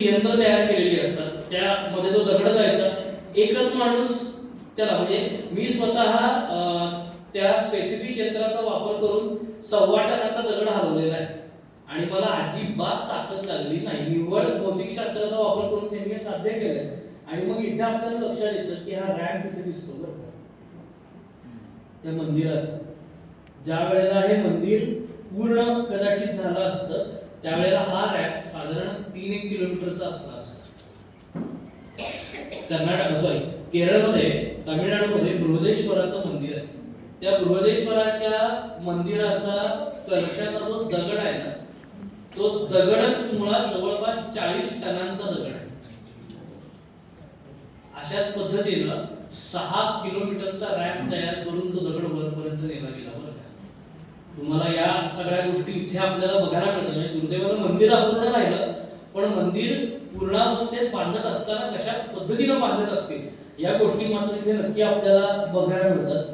यंत्र तयार केलेली असतात. त्यामध्ये तो दगड जायचा. एकच माणूस त्याला म्हणजे मी स्वतः त्या स्पेसिफिक यंत्राचा वापर करून सव्वा टनाचा दगड हलवलेला आहे. आणि मला अजिबात ताकद लागली नाही. निव्वळ भौतिकशास्त्राचा वापर करून त्यांनी साध्य केलंय. आणि मग इथे आपल्याला लक्षात येतं की हा रॅम्प इथे दिसतो बरं त्या मंदिराचा. ज्या वेळेला हे मंदिर पूर्ण कदाचित झालं असतं त्यावेळेला हा रॅप साधारण तीन एक किलोमीटरचा असणार कर्नाटक सॉरी केरळमध्ये तामिळनाडूमध्ये बृहदेश्वराचं मंदिर आहे. त्या बृहदेश्वराच्या मंदिराचा कलशाचा जो दगड आहे ना तो दगडच मुळात जवळपास चाळीस टनांचा दगड आहे. अशाच पद्धतीनं सहा किलोमीटरचा रॅम्प तयार करून तो दगड वरपर्यंत नेला गेला बरं तुम्हाला या सगळ्या गोष्टी इथे आपल्याला बघायला मिळतात. म्हणजे दुर्दैवानं मंदिर अपूर्ण राहिलं पण मंदिर पूर्णावस्थेत बांधत असताना कशा पद्धतीनं बांधत असतील या गोष्टी मात्र इथे नक्की आपल्याला बघायला मिळतात.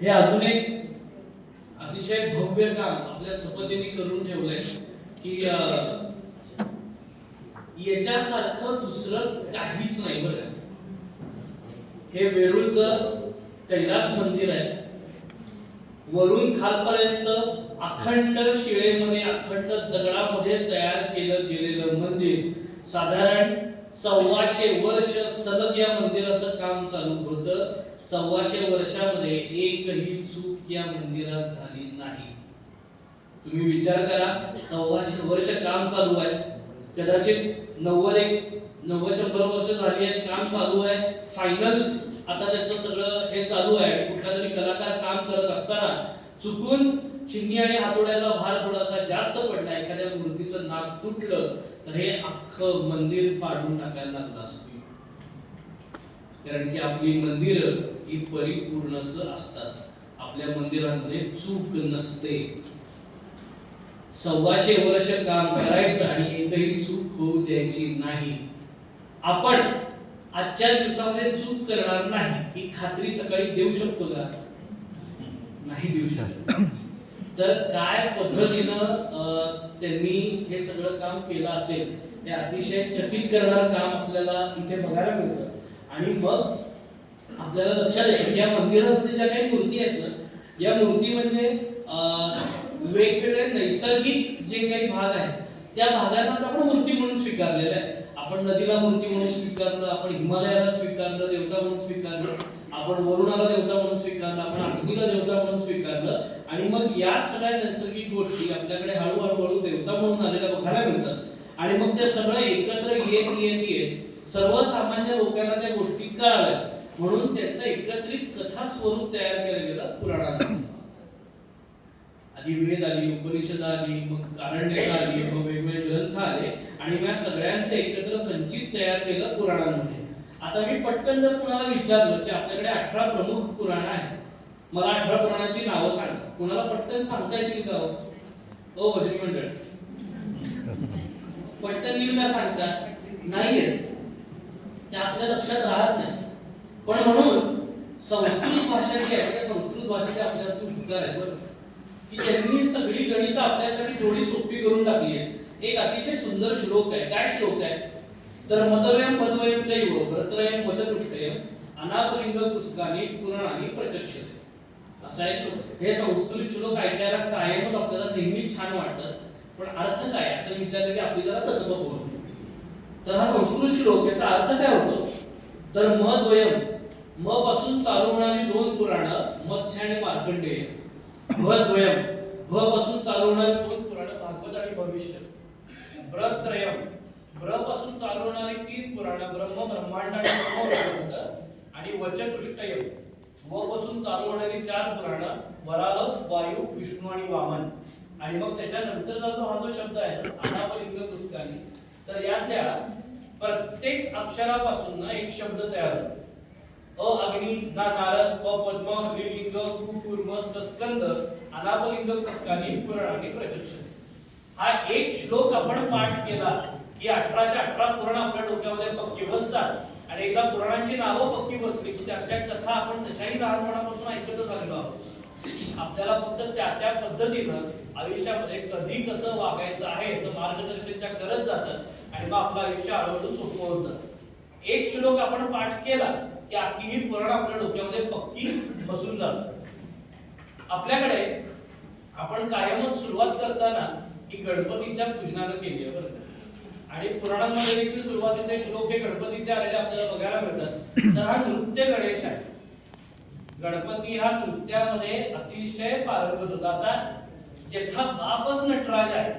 हे अजून एक अतिशय भव्य काम आपल्या सपतीने करून ठेवलंय की याच्यासारखं दुसरं काहीच नाही बरं. हे वेरूळचं कैलास मंदिर आहे. वरून खालपर्यंत अखंड शिळेमध्ये अखंड दगडामध्ये तयार केलं गेलेलं मंदिर. साधारण सव्वाशे वर्ष सलग या मंदिराचं काम चालू होतं. सव्वाशे वर्षामध्ये एकही चूक या मंदिरात झाली नाही. तुम्ही विचार करा सव्वाशे वर्ष काम चालू आहे. कदाचित नव्वद एक नव्वद शंभर वर्ष झाली आहेत काम चालू आहे. फायनल आता त्याचं सगळं हे चालू आहे कुठला तरी कलाकार काम करत असताना चुकून चिन्नी आणि हातोड्याचा भार थोडासा जास्त पडला एखाद्या मूर्तीचं नाक तुटलं तर हे अख्खं मंदिर पाडून टाकायला लागलं असते. कारण की आपली मंदिर ही परिपूर्णच असतात. आपल्या मंदिरांमध्ये चूक नसते. सव्वाशे वर्ष काम करायचं आणि एकही चूक होऊ द्यायची नाही. आपण आजच्या दिवसामध्ये चूक करणार नाही ही खात्री सकाळी देऊ शकतो का? नाही देऊ शकत. तर काय पद्धतीनं त्यांनी हे सगळं काम केलं असेल ते अतिशय चकित करणारं काम आपल्याला इथे बघायला मिळतं. आणि मग आपल्याला लक्षात येतं या मंदिरामध्ये ज्या काही मूर्ती आहेत या मूर्ती म्हणजे वेगवेगळे नैसर्गिक जे काही भाग आहेत त्या भागांनाच आपण मूर्ती म्हणून स्वीकारलेलं आहे. आपण नदीला मूर्ती म्हणून स्वीकारलं आपण हिमालयाला स्वीकारलं देवता म्हणून स्वीकारलं आपण वरुणाला देवता म्हणून स्वीकारलं आपण अग्नीला देवता म्हणून स्वीकारलं आणि मग या सगळ्या नैसर्गिक गोष्टी आपल्याकडे हळूहळू हळू देवता म्हणून आलेल्या बघायला मिळतात. आणि मग ते सगळं एकत्र येत येत येत सर्वसामान्य लोकांना त्या गोष्टी कळाव्या म्हणून त्याचं एकत्रित कथा स्वरूप तयार केलं गेलं पुराणात आधी वेद आली उपनिषद आली मग कारण्यता आली मग वेगवेगळे ग्रंथ आले. आणि मग या सगळ्यांचं एकत्र संचित तयार केलं पुराणांमध्ये. आता मी पटकन जर कुणाला विचारलं की आपल्याकडे अठरा प्रमुख पुराण आहेत मला अठरा पुराणाची नावं सांग. कुणाला पटकन सांगता येतील का हो? हो भजनी मंडळ. पटकन येईल का सांगता. नाही ते आपल्या लक्षात राहत नाही. पण म्हणून संस्कृत भाषा जी आहे त्या संस्कृत भाषेचे आपल्याला उपकार आहे बरं. की त्यांनी सगळी गणित आपल्यासाठी थोडी सोपी करून टाकली आहे एक अतिशय सुंदर श्लोक आहे. काय श्लोक आहे? तर मतव्यम पदवयम चैव भरत्रयम वचतुष्टयम अनापलिंग पुस्तकाने पुराणाने प्रचक्षते. असा एक हे संस्कृत श्लोक ऐकायला कायमच आपल्याला नेहमीच छान वाटतात पण अर्थ काय? असं विचारलं की आपली जरा तत्व पोहोचते तर हा संस्कृत श्लोक याचा अर्थ काय होतो? तर मद्वयम म पासून चालू होणारी दोन पुराण मत्स्य आणि मार्कंडेय भद्वयम भ पासून चालू होणारी दोन पुराण भागवत आणि भविष्य. ब्रत्रयम ब्रपासून चालू होणारी तीन पुराण ब्रह्म ब्रह्मांड आणि ब्रह्मवृत्त आणि वचकृष्टयम व पासून चालू होणारी चार पुराण वराल वायू विष्णू आणि वामन. आणि मग त्याच्यानंतरचा जो हा जो शब्द आहे ना, अनापलिंग पुस्तकाने तर यातल्या प्रत्येक अक्षरापासून ना एक शब्द तयार होतो. अ अग्नी ना नारद प पद्म हरिलिंग कुकुर्म स्कंद अनापलिंग पुस्तकाने पुराणाने प्रचक्ष हा एक श्लोक आपण पाठ केला की अठराच्या अठरा पुराण आपल्या डोक्यामध्ये पक्की बसतात. आणि एकदा पुराणांची नावं पक्की बसली की त्या कथा आपण तशाही लहानपणापासून ऐकतच आलेलो आहोत. आपल्याला फक्त त्या त्या पद्धतीनं आयुष्यामध्ये कधी कसं वागायचं आहे याचं मार्गदर्शन त्या करत जातात आणि मग आपलं आयुष्य हळूहळू सोपं होत जातं. एक श्लोक आपण पाठ केला की अख्खी ही पुराण आपल्या डोक्यामध्ये पक्की बसून जात. आपल्याकडे आपण कायमच सुरुवात करताना ही गणपतीच्या पूजनानं केली आहे बरं आणि पुराणांमध्ये देखील सुरुवातीचे श्लोक हे गणपतीचे आलेले आपल्याला बघायला मिळतात. तर हा नृत्य गणेश आहे. गणपती हा नृत्यामध्ये अतिशय पारंगत होता. आता ज्याचा बापच नटराज आहे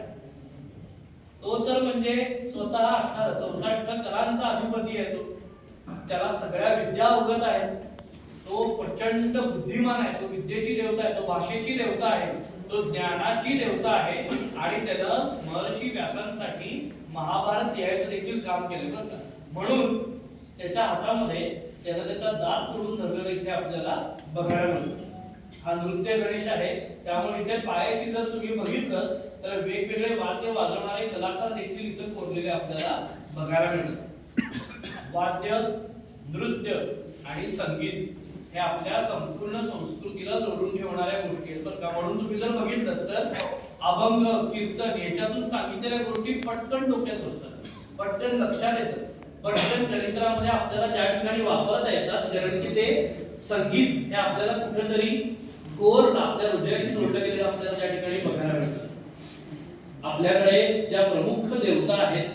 तो तर म्हणजे स्वतः असणार चौसष्ट करांचा अधिपती आहे तो. त्याला सगळ्या विद्या अवगत आहेत. तो प्रचंड बुद्धिमान आहे. तो विद्येची देवता आहे. तो भाषेची देवता आहे. तो ज्ञानाची देवता आहे आणि त्यानं महर्षी व्यासांसाठी महाभारत लिहायचं देखील काम केलं बरं का. म्हणून त्याच्या हातामध्ये त्यानं त्याचा दात तोडून धरलेलं इथे आपल्याला बघायला मिळतं. हा नृत्य गणेश आहे त्यामुळे इथे पायाशी जर तुम्ही बघितलं तर वेगवेगळे वाद्य वाजवणारे कलाकार देखील इथे कोरलेले आपल्याला बघायला मिळतात. वाद्य नृत्य आणि संगीत. हे आपल्या संपूर्ण संस्कृतीला जोडून ठेवणाऱ्या गोष्टी आहेत बरं का? म्हणून तुम्ही जर बघितलं तर अभंग कीर्तन याच्यातून सांगितलेल्या गोष्टी पटकन डोक्यात असतात पटकन लक्षात येतात पटकन चरित्रामध्ये आपल्याला त्या ठिकाणी वापरता येतात कारण की ते संगीत हे आपल्याला कुठेतरी कोर आपल्या हृदयाशी जोडलं गेलेलं आपल्याला त्या ठिकाणी बघायला मिळतं. आपल्याकडे ज्या प्रमुख देवता आहेत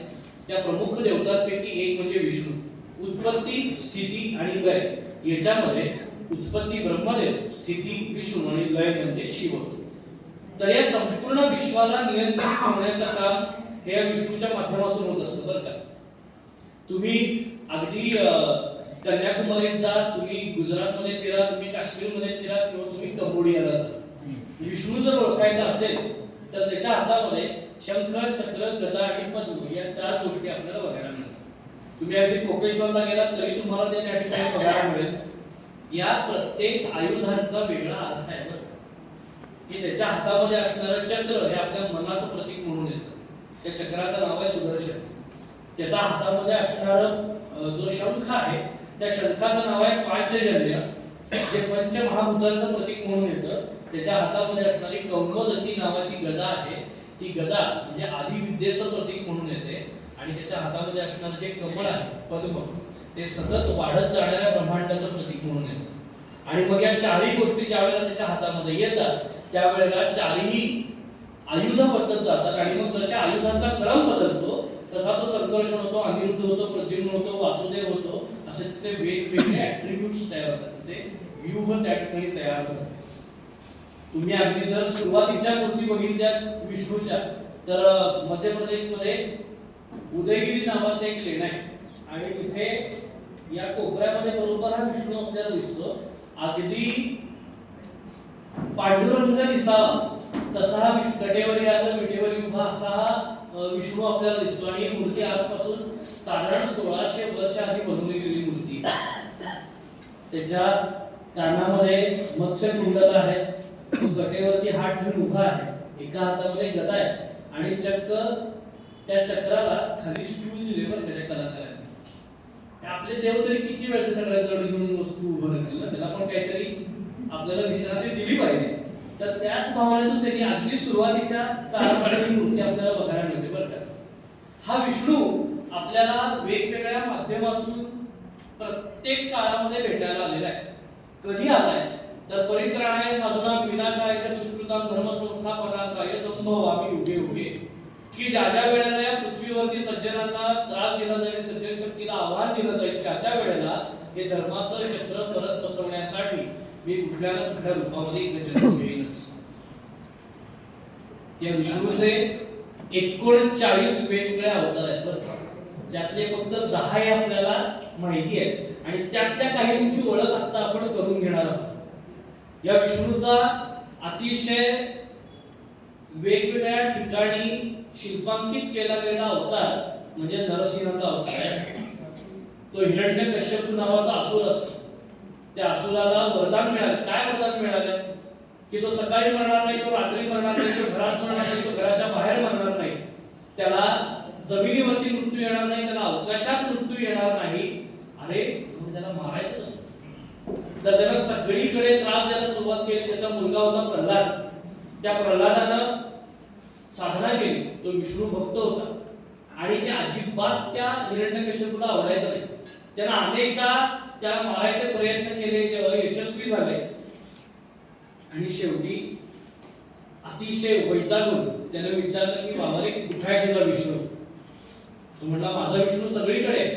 त्या प्रमुख देवतांपैकी एक म्हणजे विष्णू. उत्पत्ती स्थिती आणि गय याच्यामध्ये उत्पत्ती ब्रह्मदेव स्थिती विष्णू आणि लय म्हणजे शिव. तर या संपूर्ण विश्वाला नियंत्रित ठेवण्याचं काम हे या विष्णूच्या माध्यमातून होत असतं बरं का. तुम्ही अगदी कन्याकुमारीत जा तुम्ही गुजरातमध्ये फिरा तुम्ही काश्मीरमध्ये फिरा किंवा तुम्ही कंबोडियाला जा. विष्णू जर ओळखायचा असेल तर त्याच्या हातामध्ये शंकर चक्र गदा आणि पद्म या चार गोष्टी आपल्याला बघायला मिळतात. तुम्ही अगदी कोपेश्वरला गेलात तरी तुम्हाला ते त्या ठिकाणी बघायला मिळेल. या प्रत्येक आयुधांचा वेगळा अर्थ आहे बरं. की त्याच्या हातामध्ये असणारं चक्र हे आपल्या मनाचं प्रतीक म्हणून येतं. त्या चक्राचं नाव आहे सुदर्शन. त्याच्या हातामध्ये असणार जो शंख आहे त्या शंखाचं नाव आहे पाचजन्य. जे पंचमहाभूतांचं प्रतीक म्हणून येतं. त्याच्या हातामध्ये असणारी कौमोदती नावाची गदा आहे. ती गदा म्हणजे आदिविद्येचं प्रतीक म्हणून येते. आणि त्याच्या हातामध्ये असणारं जे कमळ आहे पद्म. ते सतत वाढत जाणाऱ्या ब्रह्मांडाचं प्रतीक म्हणून येतं. आणि मग या चारही गोष्टी ज्या वेळेला त्याच्या हातामध्ये येतात त्यावेळेला चारही आयुध बदलत जातात. आणि मग जशा आयुधांचा क्रम बदलतो तसा तो संघर्ष होतो अनिरुद्ध होतो प्रद्युम्न होतो वासुदेव होतो असे तिचे वेगवेगळे ऍट्रिब्यूट्स तयार होतात. तिचे व्यूह त्या ठिकाणी तयार होतात. तुम्ही अगदी जर सुरुवातीच्या मूर्ती बघितल्या विष्णूच्या तर मध्य प्रदेशमध्ये उदयगिरी नावाचं एक लेण आहे. आणि तिथे या कोपऱ्यामध्ये बरोबर हा विष्णू आपल्याला दिसतो. अगदी पांडुरंग दिसावा. तसा हा विष्णू कटेवरी आता विटेवरी उभा असा हा विष्णू आपल्याला दिसतो. आणि ही मूर्ती आजपासून साधारण सोळाशे वर्ष आधी बनवली गेली मूर्ती. त्याच्या कानामध्ये मत्स्य कुंडल आहे. गटेवरती हात ठेवून उभा आहे. एका हातामध्ये गदा आहे. आणि चक्क त्या चक्राला खाली स्टूल दिले बरं त्याच्या कलाकार आपले देव तरी किती वेळ सगळ्या जड घेऊन वस्तू उभं राहतील ना त्याला पण काहीतरी आपल्याला विश्रांती दिली पाहिजे. तर त्याच भावनेतून त्यांनी अगदी सुरुवातीच्या काळामध्ये मूर्ती आपल्याला बघायला मिळते बरं का. हा विष्णू आपल्याला वेगवेगळ्या माध्यमातून प्रत्येक काळामध्ये भेटायला आलेला आहे. कधी आलाय? तर परित्राणाय साधुना विनाशायच्या दुष्कृतां धर्मसंस्थापना काय संभव आम्ही उभे उभे की ज्या ज्या वेळेला या पृथ्वीवरती सज्जनांना त्रास दिला जाईल सज्जन शक्तीला आव्हान दिलं जाईल त्या त्या वेळेला हे धर्माचं चक्र परत बसवण्यासाठी मी कुठल्या ना कुठल्या रूपामध्ये इथे जन्म घेईनच या विष्णूचे एकोणचाळीस वेगवेगळे अवतार आहेत बरं का. ज्यातले फक्त दहा हे आपल्याला माहिती आहे आणि त्यातल्या काहींची ओळख आता आपण करून घेणार आहोत या विष्णूचा अतिशय वेगवेगळ्या ठिकाणी शिल्पांकित केला गेलेला अवतार म्हणजे नरसिंहाचा अवतार आहे. तो हिरण्य कश्यप नावाचा असुर असतो. त्या असुराला वरदान मिळालं. काय वरदान मिळालं? की तो सकाळी मरणार नाही तो रात्री मरणार नाही तो घरात मरणार नाही तो घराच्या बाहेर मरणार नाही. त्याला जमिनीवरती मृत्यू येणार नाही त्याला अवकाशात मृत्यू येणार नाही. अरे त्याला मारायचं असत तर त्यानं सगळीकडे त्रास द्यायला सुरुवात केली. त्याचा मुलगा होता प्रल्हाद. त्या प्रल्हादानं साधना केली. तो विष्णू भक्त होता. आणि ते अजिबात त्या हिरण्यकश्यपूला आवडायचं नाही. त्यांना अनेकदा त्याला मारायचे प्रयत्न केले जे अयशस्वी झाले. आणि शेवटी अतिशय वैतागून त्याने विचारलं की बाबा रे कुठे आहे तुझा विष्णू? तो म्हटला माझा विष्णू सगळीकडे आहे.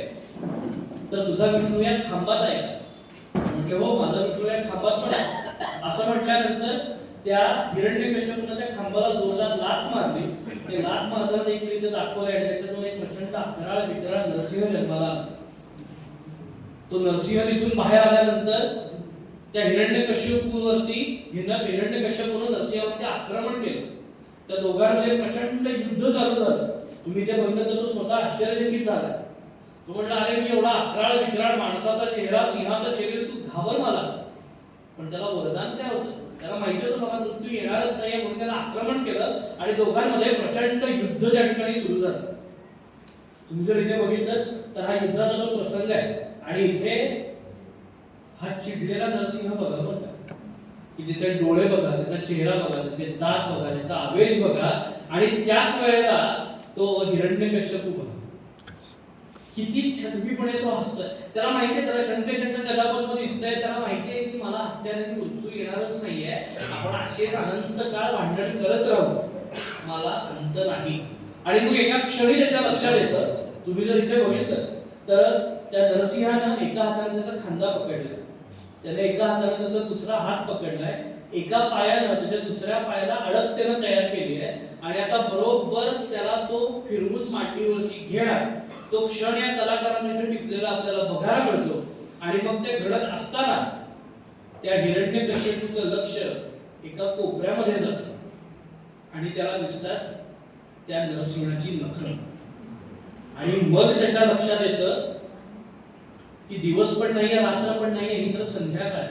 तर तुझा विष्णू या खांबात आहे. म्हटले हो माझा विष्णू या खांबात पण असं म्हटल्यानंतर त्या हिरण्यकश्यपूनं त्या खांबाला जोरदार लाथ मारली. ते लाथ मारताना एक रीत दाखवलं आणि त्याच्यातून एक प्रचंड अकराळ विकराळ नरसिंह जन्माला तो नरसिंह तिथून बाहेर आल्यानंतर त्या हिरण्यकश्यपूवरती हिरण हिरण्यकश्यपूनं नरसिंहावरती आक्रमण केलं. त्या दोघांमध्ये प्रचंड युद्ध चालू झालं. तुम्ही ते बघितलं तो स्वतः आश्चर्यचकित झाला. तो म्हटलं अरे मी एवढा अकराळ विकराळ माणसाचा चेहरा सिंहाचं शरीर तू घाबर मला पण त्याला वरदान काय होतं? त्याला माहिती होतं मला मृत्यू येणारच नाही म्हणून त्याला आक्रमण केलं आणि दोघांमध्ये प्रचंड युद्ध त्या ठिकाणी सुरू झालं. तुम्ही जर इथे बघितलं तर हा युद्धाचा जो प्रसंग आहे आणि इथे हा चिडलेला नरसिंह बघा बरं की. त्याचे डोळे बघा त्याचा चेहरा बघा त्याचे दात बघा त्याचा आवेश बघा आणि त्याच वेळेला तो हिरण्यकश्यपू बघा किती छदवीपणे तो हसतोय. त्याला माहिती आहे त्याला शंक शंक गदापद्म दिसतंय. त्याला माहिती आहे की मला हत्याने मृत्यू येणारच नाहीये. आपण असेच अनंत काळ भांडण करत राहू. मला अंत नाही. आणि मग एका क्षणी त्याच्या लक्षात येतं तुम्ही जर इथे बघितलं तर त्या नरसिंहानं एका हाताने त्याचा खांदा पकडला. त्याने एका हाताने त्याचा दुसरा हात पकडलाय एका पायानं त्याच्या दुसऱ्या पायाला अडक त्यानं तयार केली आहे. आणि आता बरोबर त्याला तो फिरवून माटीवरती घेणार. तो क्षण या कलाकारांनी टिपलेला आपल्याला बघायला मिळतो आणि मग ते घडत असताना त्या हिरण्यकश्यपूचं लक्ष एका कोपऱ्यामध्ये जातं. आणि त्याला दिसतात त्या नरसिंहाची नख. आणि मग त्याच्या लक्षात येतं की दिवस पण नाहीये रात्र पण नाहीये ही तर संध्याकाळ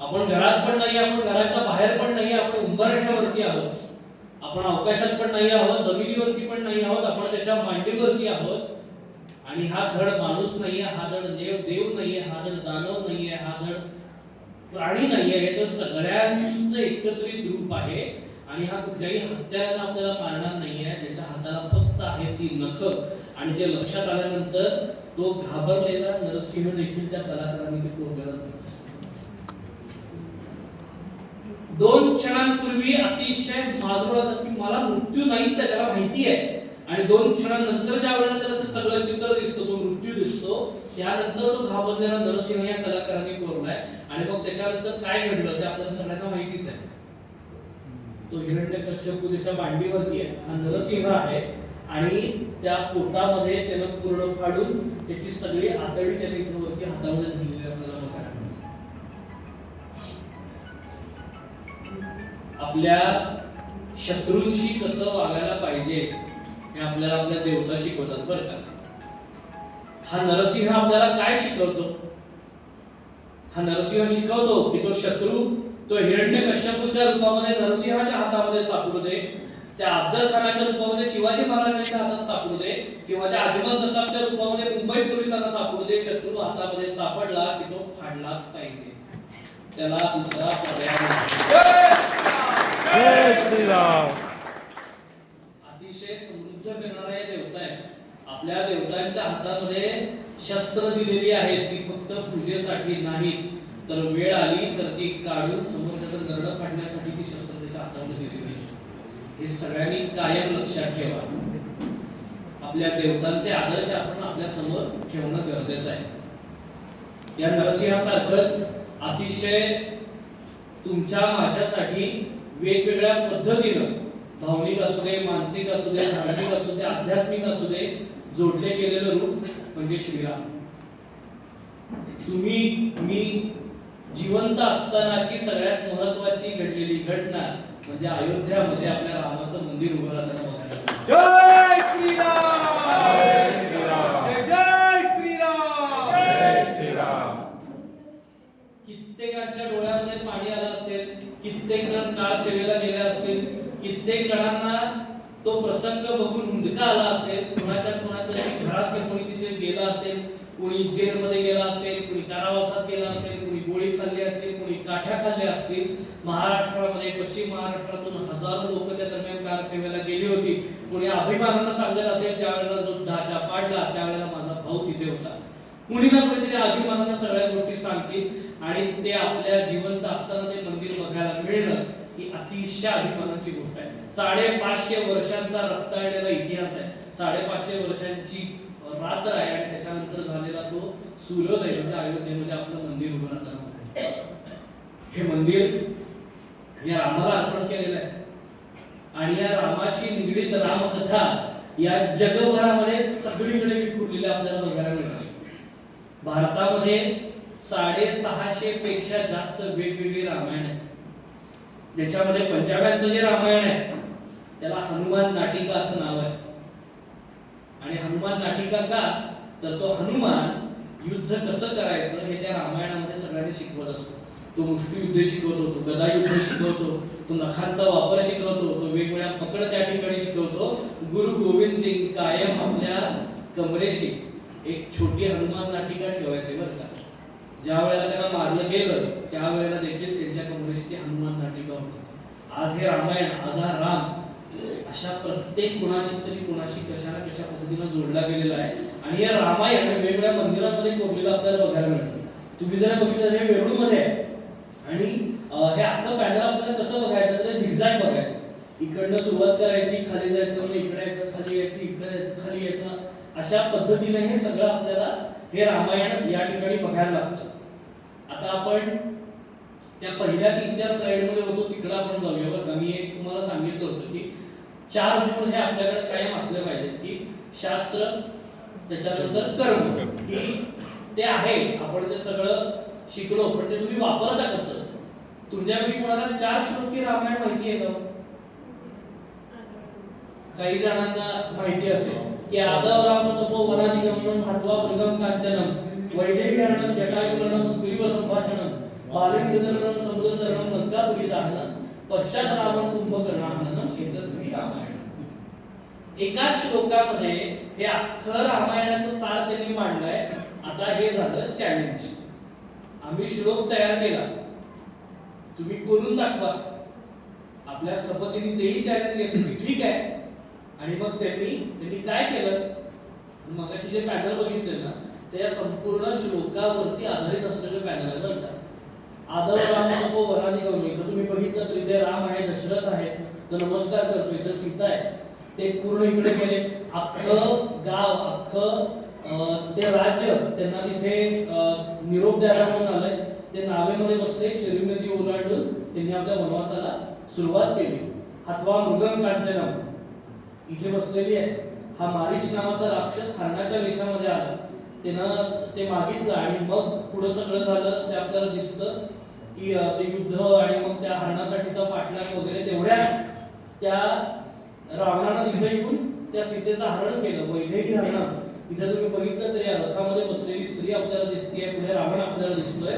आपण घरात पण नाही आपण घराच्या बाहेर पण नाही आपण उंबरठ्यावरती आहोत. आपण अवकाशात पण नाही आहोत जमिनीवरती पण नाही आहोत आपण त्याच्या मांडीवरती आहोत. आणि हा धड माणूस नाहीये हा धड देव देव नाहीये हा धड दानव नाहीये हा धड प्राणी नाहीये हे तर सगळ्यांचं एकत्रित रूप आहे. आणि हा कुठल्याही हत्याला आपल्याला मारणार नाहीये त्याच्या हाताला फक्त आहे ती नख. आणि ते लक्षात आल्यानंतर तो घाबरलेला नरसिंह देखील त्या कलाकारांनी ते कोरलेला दोन क्षणांपूर्वी अतिशय माजवळा की मला मृत्यू नाहीच आहे त्याला माहिती आहे. आणि दोन क्षणानंतर ज्या वेळेला त्याला ते सगळं चित्र दिसतो तो मृत्यू दिसतो त्यानंतर तो घाबरलेला नरसिंह या कलाकारांनी कोरलाय. आणि मग त्याच्यानंतर काय घडलं ते आपल्याला सगळ्यांना माहितीच आहे. तो हिरण्यकश्यपू त्याच्या मांडीवरती आहे. हा नरसिंह आहे. आणि त्या पोटामध्ये त्यानं पूर्ण फाडून त्याची सगळी आतडी त्या मित्रवरती हातामध्ये दिलेली आपल्याला बघायला आपल्या शत्रूंशी कसं वागायला पाहिजे हे आपल्याला आपल्या देवता शिकवतात बरं का? हा नरसिंह आपल्याला काय शिकवतो? हा नरसिंह शिकवतो की तो शत्रू तो हिरण्य कश्यपूच्या रूपामध्ये नरसिंहाच्या हातामध्ये सापडू दे त्या अफजल खानाच्या रूपामध्ये शिवाजी महाराजांच्या हातात सापडू दे किंवा त्या अजमल नसाबच्या रूपामध्ये मुंबई पोलिसांना सापडू दे शत्रू हातामध्ये सापडला की तो फाडलाच पाहिजे. त्याला दुसरा पर्याय नाही. जय श्रीराम अतिशय समृद्ध करणारा हे देवता आहे आपल्या देवतांच्या हातामध्ये शस्त्र दिलेली आहेत ती फक्त पूजेसाठी नाही तर वेळ आली तर ती काढून समोर त्याचं नरड पाडण्यासाठी ती शस्त्र त्याच्या हातामध्ये दिलेली हे सगळ्यांनी कायम लक्षात ठेवा. आपल्या देवतांचे आदर्श आपण आपल्यासमोर ठेवणं गरजेचं आहे. या नरसिंहासारखंच अतिशय तुमच्या माझ्यासाठी वेगवेगळ्या पद्धतीनं भावनिक असू दे मानसिक असू दे धार्मिक असू दे आध्यात्मिक असू दे जोडले गेलेलं रूप म्हणजे श्रीराम. तुम्ही मी जिवंत असतानाची सगळ्यात महत्वाची घडलेली घटना म्हणजे अयोध्यामध्ये आपल्या रामाचं मंदिर उभं राहताना बघायला मिळालं. जय श्रीराम! जय श्रीराम जय जय श्रीराम! जय श्रीराम! कित्येकांच्या डोळ्यामध्ये पाणी आलं असेल कित्येक जण काळ सेवेला गेले असतील कित्येक जणांना तो प्रसंग बघून हुंदका आला असेल कुणाच्या कुणाच्या घरात कोणी तिथे गेला असेल कोणी जेलमध्ये गेला असेल कोणी कारावासात गेला असेल कोणी गोळी खाल्ली असेल कोणी काठ्या खाल्ल्या असतील महाराष्ट्रामध्ये पश्चिम महाराष्ट्रातून हजारो लोक त्या दरम्यान कारसेवेला गेली होती. कोणी अभिमानानं सांगत असेल त्यावेळेला जो ढाचा पाडला त्यावेळेला माझा भाऊ तिथे होता. कुणी ना कुणीतरी अभिमानानं सगळ्या गोष्टी सांगतील आणि ते आपल्या जिवंत असताना ते मंदिर बघायला मिळणं ही अतिशय अभिमानाची गोष्ट आहे. साडेपाचशे वर्षांचा रक्ताळलेला इतिहास आहे. साडेपाचशे वर्षांची रात्र आहे आणि त्याच्यानंतर झालेला तो सूर्योदय म्हणजे अयोध्येमध्ये आपलं मंदिर उभं राहताना हे मंदिर या रामाला अर्पण केलेलं आहे. आणि या रामाशी निगडीत रामकथा या जगभरामध्ये सगळीकडे विखुरलेल्या आपल्याला बघायला मिळते. भारतामध्ये साडेसहाशे पेक्षा जास्त वेगवेगळी रामायण आहेत. ज्याच्यामध्ये पंजाब्यांचं जे रामायण आहे त्याला हनुमान नाटिका असं नाव आहे. आणि हनुमान नाटिका का? तर तो हनुमान युद्ध कसं करायचं हे त्या रामायणामध्ये सगळ्यांनी शिकवत असतो. तो मुष्टियुद्ध शिकवतो तो गदा युद्ध शिकवतो तो नखांचा वापर शिकवतो तो वेगवेगळ्या पकड त्या ठिकाणी शिकवतो गुरु गोविंद सिंग कायम आपल्या कमरेशी एक छोटी हनुमान नाटिका ठेवायची बरं का. ज्या वेळेला त्यांना मारलं गेलं त्यावेळेला देखील काँग्रेसचे हनुमान नाटिका आज हे रामायण आज हा राम अशा प्रत्येक कुणाशी तरी कुणाशी कशा ना कशा पद्धतीनं जोडला गेलेला आहे. आणि या रामायण वेगवेगळ्या मंदिरांमध्ये कोरलेलं आपल्याला बघायला मिळतं. तुम्ही जर बघितलं हे वेळूमध्ये आहे. आणि हे अख्खं पॅनल आपल्याला कसं बघायचं तर झिगझॅग बघायचं. इकडनं सुरुवात करायची खाली जायचं मग इकडे यायचं खाली यायचं इकडे यायचं खाली यायचं. अशा पद्धतीने हे सगळं आपल्याला हे रामायण या ठिकाणी बघायला लागतं. आता आपण त्या पहिल्या तीन चार स्लाइडमध्ये होतो तिकडे आपण जाऊया बरं का. मी एक तुम्हाला सांगितलं होतं की चार गुण हे आपल्याकडे कायम असले पाहिजेत की शास्त्र त्याच्यानंतर कर्म. ही ते आहे आपण ते सगळं शिकलो पण ते तुम्ही वापरता कसं? तुमच्यापैकी कोणाला चार श्लोकी रामायण माहिती आहे का? काही जणांना माहिती असेल की आदव राम तपो वनादि गमनम हत्वा मृगम कांचनम वैदेही हरणम जटायुरणम सुग्रीव संभाषणम बालविदरणम समुद्र तरणम लंकापुरी दाहनम पश्चात रावण तर तुम्ही रामायण. एका श्लोकामध्ये हे अख्खं रामायणाचं सार त्यांनी मांडलंय. आता हे झालं चॅलेंज आम्ही श्लोक तयार केला. तुम्ही करून दाखवा. आपल्या स्थपतीने तेही चॅलेंज घेतलं ठीक आहे. आणि मग त्यांनी त्यांनी काय केलं? मगाशी जे पॅनल बघितले ना त्या संपूर्ण श्लोकावरती आधारित असलेलं पॅनल आहे बरं का आदव राम नको वराने गवणी इथं तुम्ही बघितलं तर इथे राम आहे दशरथ आहे तो नमस्कार करतो इथं सीता आहे. ते पूर्ण इकडे गेले. अख्खं गाव अख्खं ते राज्य त्यांना तिथे निरोप द्यायला म्हणून आलंय. ते नावेमध्ये बसले शरीर नदी ओलांडून त्यांनी आपल्या वनवासाला सुरुवात केली. हातवा मृगम कांचनम इथे बसलेली आहे. हा मारिश नावाचा राक्षस हरणाच्या वेशामध्ये आला. त्यानं ते मागितलं आणि मग पुढं सगळं झालं ते आपल्याला दिसतं. की ते युद्ध आणि मग त्या हरणासाठीचा पाठलाग वगैरे तेवढ्याच त्या रावणानं तिथे येऊन त्या सीतेचं हरण केलं वैदेही हरण. इथे तुम्ही बघितलं तर या रथामध्ये बसलेली स्त्री आपल्याला दिसते पुढे रावण आपल्याला दिसतोय.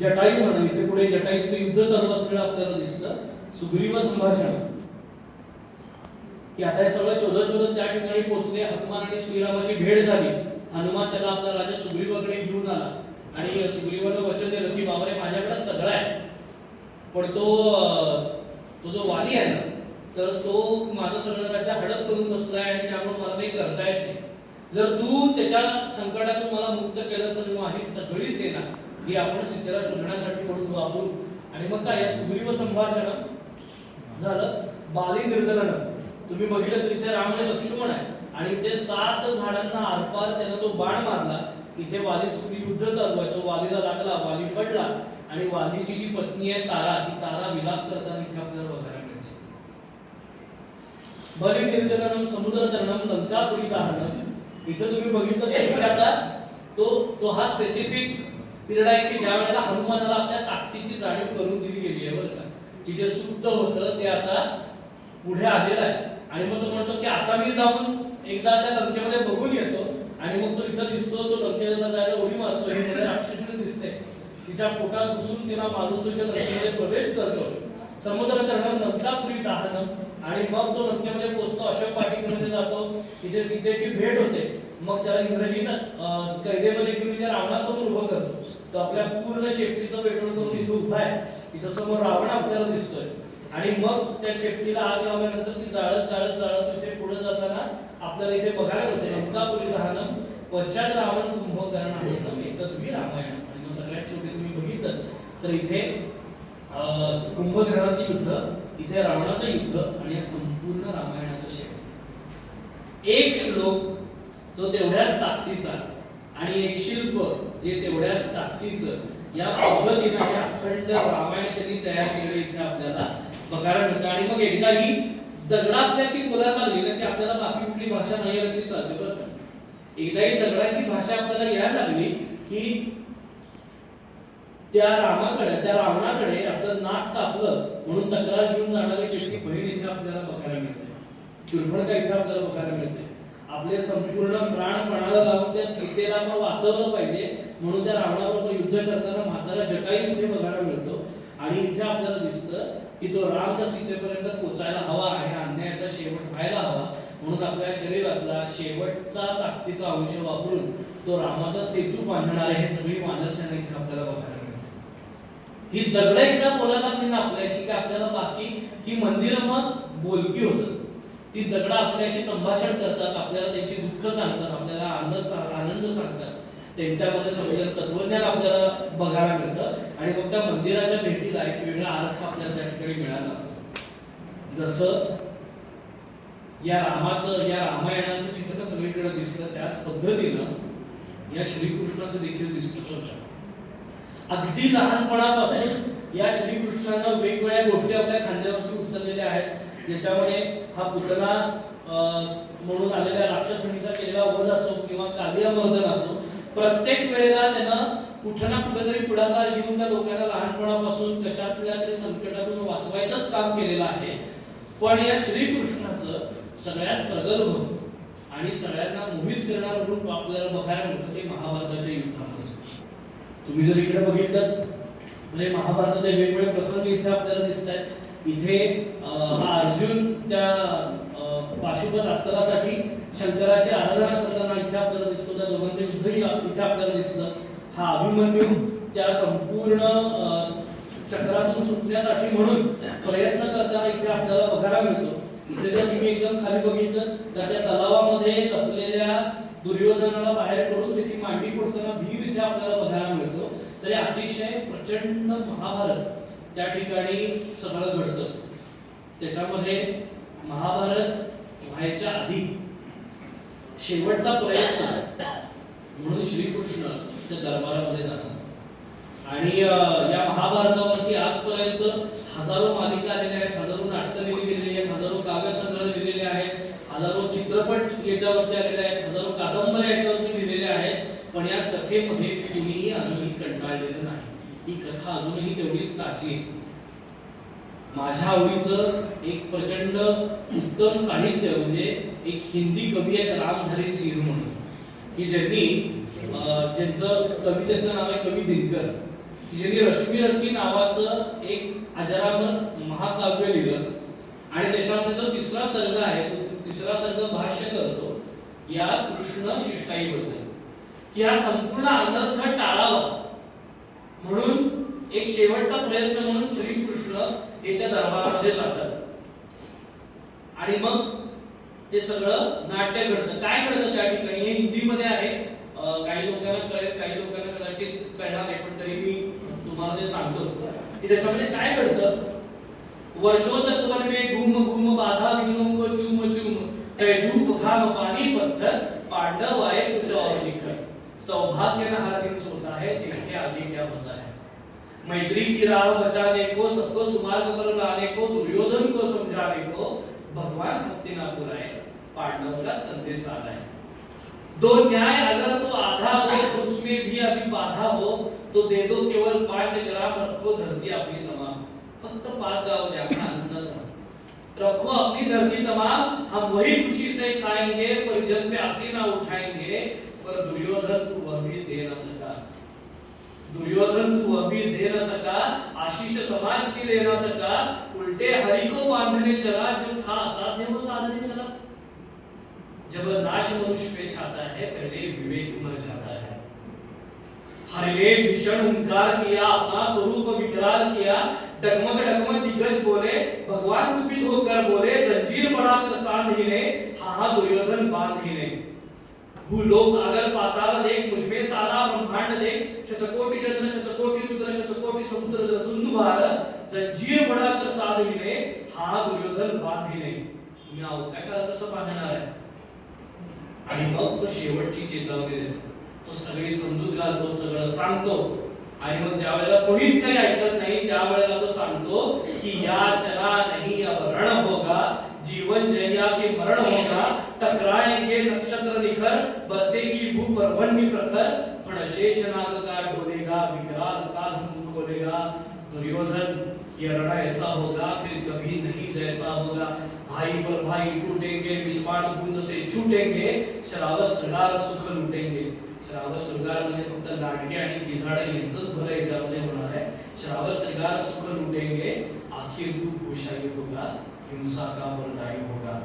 जटायू म्हणा इथे पुढे जटायूचं युद्ध चालू असलेलं आपल्याला दिसतं. सुग्रीव संभाषण. की आता हे सगळं शोधत शोधत त्या ठिकाणी पोहोचले हनुमान आणि श्रीरामाची भेट झाली. हनुमान त्याला आपला राजा सुग्रीवाकडे घेऊन आला. आणि सुग्रीवानं वचन दिलं की बाबरे माझ्याकडे सगळं आहे. पण तो तो जो वाली आहे ना तर तो माझं सगळं त्याच्या हडप करून बसलाय आणि त्यामुळे मला काही करता येत नाही. जर तू त्याच्या संकटातून मला मुक्त केलं तर माझी सगळी सेना ही आपण सीतेला शोधण्यासाठी म्हणून वापरू. आणि मग काय या सुग्रीव संभाषण झालं. बाली निर्जलन तुम्ही बघितलं तर इथे राम आणि लक्ष्मण आहे. आणि ते सात झाडांना आरपार त्याला तो बाण मारला. इथे वाली सुरी युद्ध चालू आहे तो वालीला लागला वाली पडला आणि वालीची जी पत्नी आहे तारा ती तारा विलाप करताना इथे आपल्याला बघायला मिळते. बली निर्जनम समुद्र तरणम लंकापुरी दहनम इथं तुम्ही बघितलं तर आता तो तो हा स्पेसिफिक पिरियड आहे की ज्या वेळेला हनुमानाला आपल्या ताकदीची जाणीव करून दिली गेली आहे बरं का. जिथे सुप्त होतं ते आता पुढे आलेलं आहे. आणि मग तो म्हणतो की आता मी जाऊन एकदा त्या लंकेमध्ये बघून येतो. आणि मग तो इथं दिसतो तो लंकेला जायला उडी मारतो हे मध्ये दिसते तिच्या पोटात घुसून तिला माजून तो इथे लंकेमध्ये प्रवेश करतो. समुद्र तरणम नंदापुरी दाहनम आणि मग तो लंकेमध्ये पोहोचतो अशोक पाटीलमध्ये जातो. तिथे सीतेची भेट होते. मग त्याला इंग्रजीत कैदेमध्ये घेऊन त्या रावणासमोर उभं करतो. तो आपल्या पूर्ण शेपटीचं पेट्रोल करून इथे उभा आहे. इथं समोर रावण आपल्याला दिसतोय. आणि मग त्या शेपटीला आग लावल्यानंतर ती जाळत जाळत जाळत इथे पुढे जाताना आपल्याला इथे बघायला होते लंकापुरी राहणं पश्चात रावण कुंभकर्ण आहे. नव्हे तर तुम्ही रामायण आणि मग सगळ्यात शेवटी तुम्ही बघितलं तर इथे अं, युद्ध इथे रावणाचं युद्ध आणि या संपूर्ण रामायणाचं शेवट. एक श्लोक जो तेवढ्याच ताकदीचा आणि एक शिल्प जे तेवढ्याच ताकदीचं या पद्धतीनं हे अखंड रामायण त्यांनी तयार केलं इथे आपल्याला बघायला मिळतं. आणि मग एकदा ही दगडा आपल्याशी बोलायला लागली ना की आपल्याला बाकी कुठली भाषा नाही आली तरी चालते बरं एकदाही दगडाची भाषा आपल्याला यायला लागली की त्या रामाकडे त्या रावणाकडे आपलं नाक कापलं म्हणून तक्रार घेऊन जाणारी त्याची बहीण इथे आपल्याला बघायला मिळते. शूर्पणखा इथे आपल्याला बघायला मिळते. आपले संपूर्ण प्राण प्राणाला लावून त्या सीतेला आपण वाचवलं पाहिजे म्हणून त्या रावणाबरोबर युद्ध करताना म्हातारा जटाई इथे बघायला मिळतो. आणि इथे आपल्याला दिसतं की तो राम सीतेपर्यंत पोचायला हवा आहे अन्यायाचा शेवट व्हायला हवा. म्हणून आपल्या शरीरातला शेवटचा ताकदीचा अंश वापरून तो रामाचा सेतू बांधणार आहे हे सगळी मानसयानं इथे आपल्याला बघायला मिळते. ही दगड एकदा बोलायला लागली ना आपल्याशी की आपल्याला बाकी ही मंदिरं मग बोलकी होतात. ती दगड आपल्याशी संभाषण करतात आपल्याला त्यांची दुःख सांगतात आपल्याला आनंद आनंद सांगतात. त्यांच्यामध्ये समजलं तत्वज्ञान आपल्याला बघायला मिळतं आणि मग त्या मंदिराच्या भेटीला एक वेगळा अर्थ आपल्याला त्या ठिकाणी मिळाला. जसं या रामाचं या रामायणाचं चित्र सगळीकडे दिसतं त्याच पद्धतीनं या श्रीकृष्णाचं देखील दिसतं अगदी लहानपणापासून या श्रीकृष्णानं वेगवेगळ्या गोष्टी आपल्या खांद्यावरती उचललेल्या आहेत. ज्याच्यामध्ये हा पुतना अं, म्हणून आलेल्या राक्षसणीचा केलेला वध असो किंवा कालिया मर्दन असो प्रत्येक वेळेला त्यानं कुठं ना कुठेतरी पुढाकार घेऊन त्या लोकांना लहानपणापासून कशातल्या तरी संकटातून वाचवायचंच काम केलेलं आहे. पण या श्रीकृष्णाचं सगळ्यात प्रगल्भ आणि सगळ्यांना मोहित करणारं रूप आपल्याला बघायला मिळतं ते महाभारताच्या युद्धामध्ये. तुम्ही जर इकडे बघितलं म्हणजे महाभारताचे वेगवेगळे प्रसंग इथे आपल्याला दिसत आहेत इथे हा अर्जुन त्या पाशुपत अस्त्रासाठी शंकराची आराधना करताना इथे आपल्याला दिसतो त्या दोघांचे युद्धही इथे आपल्याला दिसलं हा अभिमन्यू त्या संपूर्ण चक्रातून सुटण्यासाठी म्हणून प्रयत्न करताना इथे आपल्याला बघायला मिळतो. इथे जर तुम्ही एकदम खाली बघितलं तर त्या तलावामध्ये लपलेल्या दुर्योधनाला बाहेर पडून तिथे मांडी फोडताना भीम इथे आपल्याला बघायला मिळतो. तरी अतिशय प्रचंड महाभारत त्या ठिकाणी सगळं घडतं. त्याच्यामध्ये महाभारत व्हायच्या आधी शेवटचा प्रयत्न म्हणून श्रीकृष्ण त्या दरबारामध्ये जातात. आणि या महाभारतावरती आजपर्यंत हजारो मालिका आलेल्या आहेत हजारो नाटकं लिहिली गेलेली आहेत हजारो काव्यसंग्रह लिहिलेले आहेत हजारो चित्रपट याच्यावरती आलेले आहेत हजारो कादंबऱ्या याच्यावरती लिहिलेल्या आहेत पण या कथेमध्ये कुणीही अजूनही कंटाळलेलं नाही. ही कथा अजूनही तेवढीच ताजी माझ्या आवडीचं एक प्रचंड उत्तम साहित्य म्हणजे एक हिंदी कवी आहेत रामधारी सिंह म्हणून की ज्यांनी ज्यांचं कवितेचं नाव आहे कवी दिनकर की ज्यांनी रश्मीरथी नावाचं एक अजरामर महाकाव्य लिहिलं. आणि त्याच्यामध्ये जो तिसरा सर्ग आहे तो तिसरा सर्ग भाष्य करतो या कृष्ण शिष्टाईबद्दल. की हा संपूर्ण अनर्थ टाळावा. म्हणून एक शेवटचा प्रयत्न म्हणून श्रीकृष्ण हे त्या दरबारामध्ये जातात. आणि मग ते सगळं नाट्य घडतं. काय घडतं त्या ठिकाणी? हे हिंदीमध्ये आहे. काही लोकांना कळेल, काही लोकांना कदाचित कळणार नाही, पण तरी मी तुम्हाला ते सांगतो की त्याच्यामध्ये काय घडतं? वर्षो तक वन में घूम घूम, बाधा विघ्नों को चूम. चूम धूप घाम पानी पत्थर, पांडव आए कुछ और लिखकर सौभाग्य न हर दिन सोता है देखे आगे क्या होता है मैत्री की राह बचाने को, सबको सुमार्ग पर लाने को, दुर्योधन को समझाने को, भगवान हस्तिनापुर आए पांडव का संदेश आ रहा है। दो न्याय अगर तो आधा हो, उसमें भी अभी बाधा हो तो दे दो केवल पाँच ग्राम रखो धरती अपनी तमाम। फक्त पाच गाव द्या आपण आनंदात राहू रखो अपनी धरती तमाम, हम वही खुशी से खाएँगे परिजन पे आसी ना उठाएँगे, पर दुर्योधन तू वह भी दे न सका। दुर्योधन तू वह भी दे न सका, आशीष समाज की ले न सका, उल्टे हरि को बांधने चला, जो था असाध्य, वो साधने चला। जब नाश मनुष्य पे छाता है, पहले विवेक मर जाता है। हरिने भीषण हुंकार किया, अपना स्वरूप विकराल किया, डगमग डगमग दिग्गज बोले, भगवान कुपित होकर बोले, जंजीर बढ़ाकर साध ही ने हा हा दुर्योधन बाँध ही ने भूलोक अगल पाताल देख मुझमें सारा ब्रह्मांड देख, शतकोटि चंद्र, शतकोटि रुद्र, शतकोटि समुद्र धुंधुभार जंजीर बढ़ाकर साध ही ने हा हा दुर्योधन बाँध ही ने तुम्ही अवकाशाला कसं बांधणार आहे आणि मग तो शेवटची चेतावणी देतो. तो सगळी समजूत घालतो सगळं सांगतो. आणि मग ज्या वेळेला कोणीच काही ऐकत नाही त्यावेळेला तो सांगतो की या चला नाही अब होगा जीवन जया के मरण होगा टकराएंगे नक्षत्र निखर बरसेगी भू परवन्नी प्रखर पण शेष नाग का डोलेगा विकराल का मुंह खोलेगा? दुर्योधन ये रण ऐसा होगा फिर कभी नहीं जैसा होगा। भाई पर भाई टूटेंगे विषमाण बूंद से छूटेंगे श्रावस श्रृंगार सुख लुटेंगे. श्रावस श्रृंगार म्हणजे फक्त लाडके आणि गिधाड यांचंच भलं याच्यामध्ये होणार आहे. श्रावस श्रृंगार सुख लुटेंगे आखिर तू खुशाई होगा हिंसा का बरदाई होगा?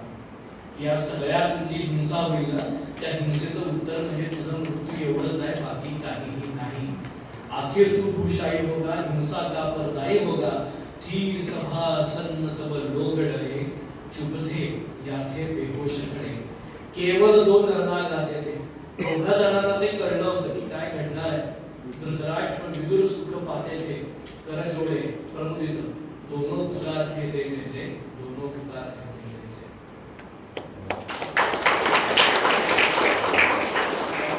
या सगळ्या जी हिंसा होईल ना त्या हिंसेचं उत्तर म्हणजे तुझं मृत्यू एवढंच आहे बाकी काहीही नाही. आखिर तू खुशाई होगा हिंसा का परदाई होगा? थी सभा सन्न सब लोग चुबते याथे बेहोशकडे केवळ दोन रंगा गाते ते. दोघा जणांना ते कळलं होतं की काय घडणार आहे. धृतराष्ट्र विदुर सुख पाहते थे कर प्रमुदित दोनों उपकार थे ते ते उपकार थे